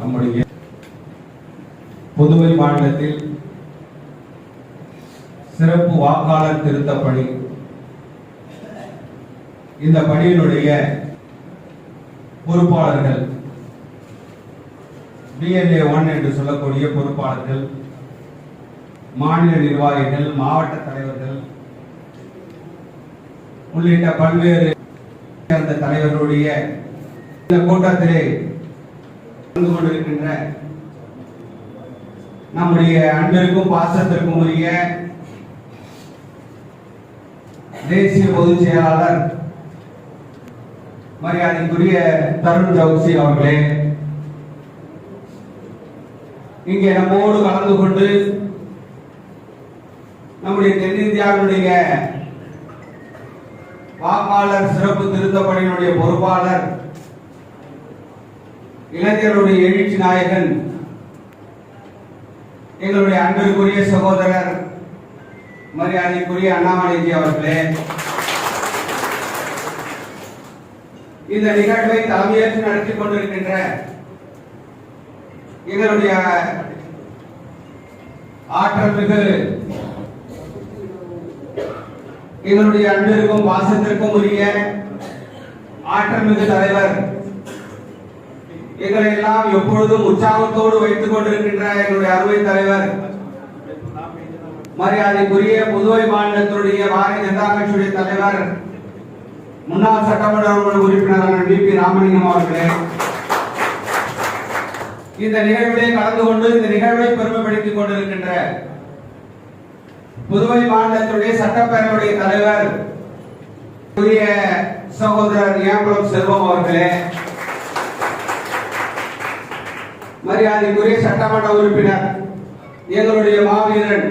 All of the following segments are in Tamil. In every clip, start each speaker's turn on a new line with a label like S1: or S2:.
S1: நம்முடைய புதுவை மாநிலத்தில் சிறப்பு வாக்காளர் திருத்த பணி. இந்த பணியினுடைய பொறுப்பாளர்கள் பிஎல்ஏ ஒன் என்று சொல்லக்கூடிய பொறுப்பாளர்கள் மாநில நிர்வாகிகள் மாவட்ட தலைவர்கள் உள்ளிட்ட பல்வேறு அந்த தலைவர்களுடைய இந்த கூட்டத்திலே கலந்து கொண்டிருக்கின்ற நம்முடைய அன்பிற்கும் பாசத்திற்கும் உரிய தேசிய பொதுச் செயலாளர் மரியாதைக்குரிய தருண் சௌக்சி அவர்களே இங்கே நம்மோடு கலந்து கொண்டு நம்முடைய தென்னிந்தியாவினுடைய வாக்காளர் சிறப்பு திருத்தப்பணியினுடைய பொறுப்பாளர் இளைஞருடைய எழுச்சி நாயகன் எங்களுடைய அன்பிற்குரிய சகோதரர் மரியாதைக்குரிய அண்ணாமலைஜி அவர்களே இந்த நிகழ்வை தலைமையேற்று நடத்தி கொண்டிருக்கின்ற எங்களுடைய ஆற்றல் மிகு எங்களுடைய அன்பிற்கும் பாசத்திற்கும் உரிய ஆற்றல் மிகு தலைவர் எங்களை எல்லாம் எப்பொழுதும் உற்சாகத்தோடு வைத்துக் கொண்டிருக்கின்ற எங்களுடைய அருமை தலைவர் மரியாதைக்குரிய புதுவை மாநிலத்தினுடைய பாரதிய ஜனதா கட்சியுடைய தலைவர் முன்னாள் சட்டமன்ற உறுப்பினரான வி பி ராமலிங்கம் அவர்களே. இந்த நிகழ்விலே கலந்து கொண்டு இந்த நிகழ்வை பெருமைப்படுத்திக் கொண்டிருக்கின்ற புதுவை மாநிலத்தினுடைய சட்டப்பேரவையுடைய தலைவர் சகோதரர் ஏம்பலம் செல்வம் அவர்களே. மரியாதைக்குரிய சட்டமன்ற உறுப்பினர் எங்களுடைய மாவீரன்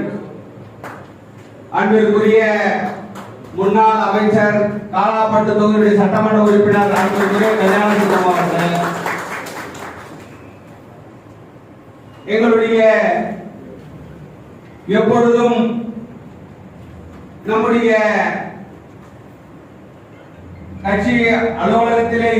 S1: அன்பிற்குரிய முன்னாள் அமைச்சர் காலாப்பட்டு தொகுதியுடைய சட்டமன்ற உறுப்பினர் அன்பிற்குரிய கல்யாண சுந்தரம் அவர்கள் எங்களுடைய எப்பொழுதும் நம்முடைய கட்சி அலுவலகத்திலே